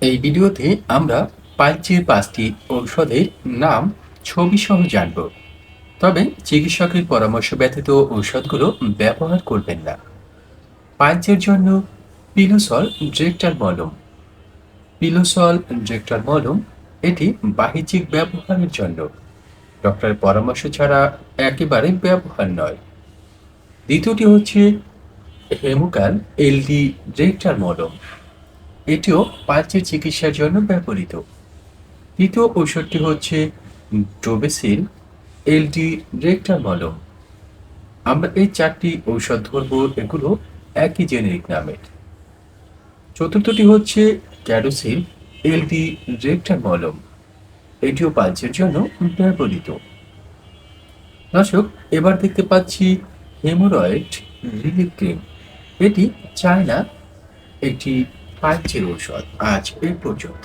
এই ভিডিওতে আমরা পাঁচটির পাঁচটি ঔষধের নাম ছবি সহ জানব। তবে চিকিৎসকের পরামর্শ ব্যতীত ঔষধগুলো ব্যবহার করবেন না। পাঁচের জন্য পিলোসল ড্রেক্টার মলম। পিলোসল ড্রেক্টার মলম এটি বাহ্যিক ব্যবহারের জন্য। ডক্টরের পরামর্শ ছাড়া একেবারে ব্যবহার নয়। দ্বিতীয়টি হচ্ছে হেমোকাল এলডি ড্রেক্টার মলম। এটিও পাঁচের চিকিৎসার জন্য ব্যবহৃত। তৃতীয় ঔষধটি হচ্ছে ডোবেসিল, এলডি রেক্টার মলম আমরা এই চারটি ঔষধ ধরব, এগুলো একই জেনেরিক নামের চতুর্থটি হচ্ছে ক্যাডোসিল এলডি রেক্টার মলম এটিও পালচের জন্য ব্যবহৃত। দর্শক, এবার দেখতে পাচ্ছি হেমোরয়েড রিলিফ ক্রিম। এটি চায়না একটি পাঁচের ঔষধ আজ এ পর্যন্ত।